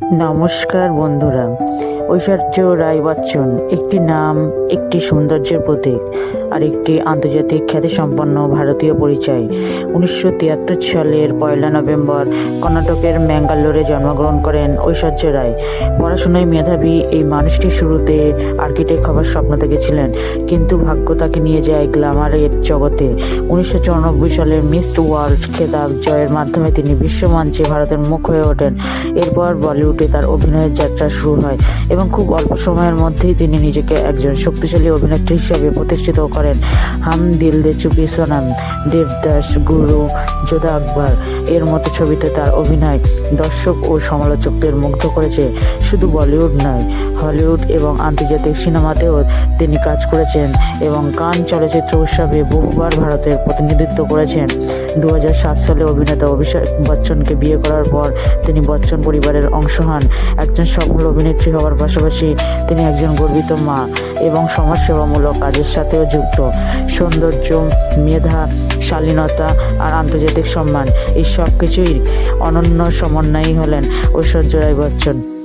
নমস্কার বন্ধুরা ঐশ্বর্য রায় বচ্চন একটি নাম একটি সৌন্দর্যের প্রতীক। আর একটি আন্তর্জাতিক খ্যাতিসম্পন্ন ভারতীয় পরিচয়। উনিশশো তিয়াত্তর সালের পয়লা নভেম্বর কর্ণাটকের ম্যাঙ্গালোরে জন্মগ্রহণ করেন ঐশ্বর্য রায়। পড়াশোনায় মেধাবী এই মানুষটি শুরুতে আর্কিটেক্ট হবার স্বপ্ন দেখেছিলেন, কিন্তু ভাগ্য তাকে নিয়ে যায় গ্ল্যামারের জগতে। উনিশশো সালের মিসড ওয়ার্ল্ড খেতাব জয়ের মাধ্যমে তিনি বিশ্বমঞ্চে ভারতের মুখ হয়ে ওঠেন। এরপর বলিউডে তার অভিনয়ের যাত্রা শুরু হয় এবং খুব অল্প সময়ের মধ্যেই তিনি নিজেকে একজন শক্তিশালী অভিনেত্রী হিসেবে প্রতিষ্ঠিত করেন। হাম দিল দে চুপি সোনাম দেবদাস গুরু যোধা আকবর। এর মতো ছবিতে তার অভিনয় দর্শক ও সমালোচকদের মুগ্ধ করেছে। শুধু বলিউড নয়, হলিউড এবং আন্তর্জাতিক সিনেমাতেও তিনি কাজ করেছেন এবং কান চলচ্চিত্র উৎসবে বহুবার ভারতের প্রতিনিধিত্ব করেছেন। দু হাজার সাত সালে অভিনেতা অভিষেক বচ্চনকে বিয়ে করার পর তিনি বচ্চন পরিবারের অংশ হন। একজন সফল অভিনেত্রী হওয়ার পাশাপাশি তিনি একজন গর্বিত মা এবং সমাজসেবামূলক কাজের সাথেও যুক্ত। সৌন্দর্য, মেধা, শালীনতা আর আন্তর্জাতিক সম্মান। এই সব কিছুই অনন্য সমন্বয়ই হলেন ঐশ্বর্য রায় বচ্চন।